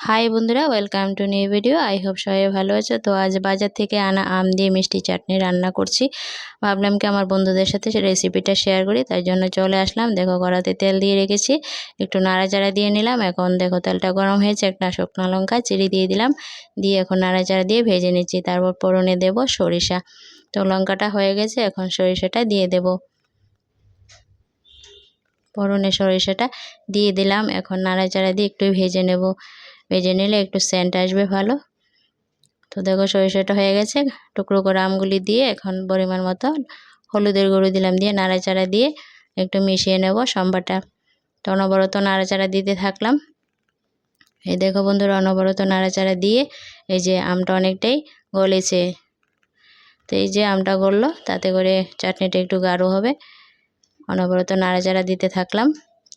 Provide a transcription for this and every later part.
High বন্ধুরা welcome to new video I hope সবাই ভালো আছো। তো আজ বাজার থেকে আনা আম দিয়ে মিষ্টি চাটনি রান্না করছি। ভাবলাম কি আমার বন্ধুদের সাথে রেসিপিটা শেয়ার করি, তাই জন্য চলে আসলাম। দেখো কড়াতে তেল দিয়ে রেখেছি। একটু নাড়াচাড়া দিয়ে নিলাম। এখন দেখো তেলটা গরম হয়েছে, একটা শুকনো লঙ্কা চিড়ি দিয়ে দিলাম। দিয়ে এখন নাড়াচাড়া দিয়ে ভেজে নিচ্ছি। তারপর পরনে দেব সরিষা। তো লঙ্কাটা হয়ে গেছে, এখন সরিষাটা দিয়ে দেব। পরনে সরিষাটা দিয়ে দিলাম। এখন নাড়াচাড়া দিয়ে একটু ভেজে নেব। ভেজে নিলে একটু সেন্ট আসবে ভালো। তো দেখো সরিষাটা হয়ে গেছে। টুকরো করে আমগুলি দিয়ে এখন পরিমাণ মতো হলুদের গুঁড়ো দিলাম দিয়ে নাড়াচাড়া দিয়ে একটু মিশিয়ে নেব সম্বারটা। তো অনবরত নাড়াচাড়া দিতে থাকলাম। এই দেখো বন্ধুরা, অনবরত নাড়াচাড়া দিয়ে এই যে আমটা অনেকটাই গলেছে। তো এই যে আমটা গললো, তাতে করে চাটনিটা একটু গাঢ় হবে। অনবরত নাড়াচাড়া দিতে থাকলাম।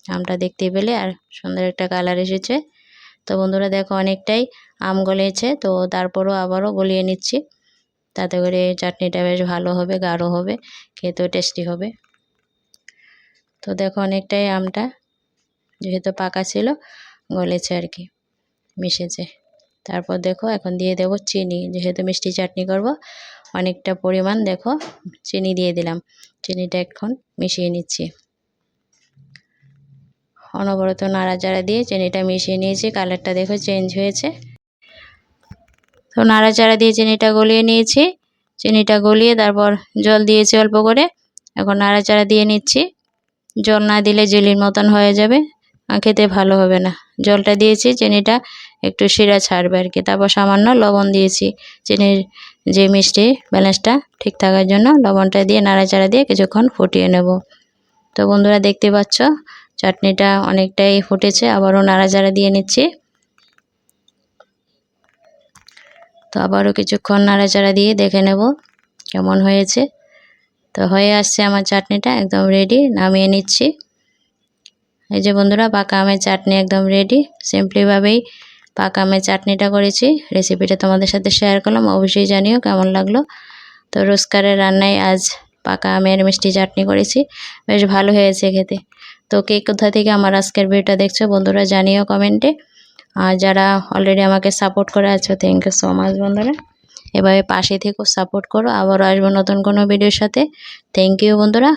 আমটা দেখতে পেলে আর সুন্দর একটা কালার এসেছে। তো বন্ধুরা দেখো অনেকটাই আম গলিয়েছে তো তারপরও আবারও গলিয়ে নিচ্ছি। তাতে করে চাটনিটা বেশ ভালো হবে, গাঢ় হবে, খেতেও টেস্টি হবে। তো দেখো অনেকটাই আমটা যেহেতু পাকা ছিল, গলেছে আর কি, মিশেছে। তারপর দেখো এখন দিয়ে দেব চিনি, যেহেতু মিষ্টি চাটনি করব, অনেকটা পরিমাণ দেখো চিনি দিয়ে দিলাম। চিনিটা এখন মিশিয়ে নিচ্ছি। অনবরত নাড়াচাড়া দিয়ে চিনিটা মিশিয়ে নিয়েছি, কালারটা দেখো চেঞ্জ হয়েছে। তো নাড়াচাড়া দিয়ে চিনিটা গলিয়ে নিয়েছি। চিনিটা গলিয়ে তারপর জল দিয়েছি অল্প করে, এখন নাড়াচাড়া দিয়ে নিচ্ছি। জল না দিলে জেলির মতন হয়ে যাবে খেতে ভালো হবে না। জলটা দিয়েছি, চিনিটা একটু শিরা ছাড়বে আর কি। তারপর সামান্য লবণ দিয়েছি। চিনির যে মিষ্টি ব্যালেন্সটা ঠিক থাকার জন্য লবণটা দিয়ে নাড়াচাড়া দিয়ে কিছুক্ষণ ফুটিয়ে নেব। তো বন্ধুরা দেখতে পাচ্ছ, চাটনিটা অনেকটাই ফুটেছে, আবারও নাড়াচাড়া দিয়ে নিচ্ছি। তো আবারও কিছুক্ষণ নাড়াচাড়া দিয়ে দেখে নেব কেমন হয়েছে। তো হয়ে আসছে আমার চাটনিটা, একদম রেডি নামিয়ে নিচ্ছি। এই যে বন্ধুরা, পাকা আমের চাটনি একদম রেডি সিম্পলিভাবেই পাকা আমের চাটনিটা করেছি। রেসিপিটা তোমাদের সাথে শেয়ার করলাম, অবশ্যই জানিও কেমন লাগল। তো রোজকারের রান্নায় আজ পাকা আমের মিষ্টি চাটনি করেছি। বেশ ভালো হয়েছে খেতে। তো কে কোথা থেকে আমার আজকের ভিডিওটা দেখছ বন্ধুরা জানিও কমেন্টে। আর যারা অলরেডি আমাকে সাপোর্ট করে আছো থ্যাংক ইউ সো মাচ বন্ধুরা। এভাবে পাশে থেকেও সাপোর্ট করো। আবারও আসব নতুন কোনো ভিডিওর সাথে। থ্যাংক ইউ বন্ধুরা।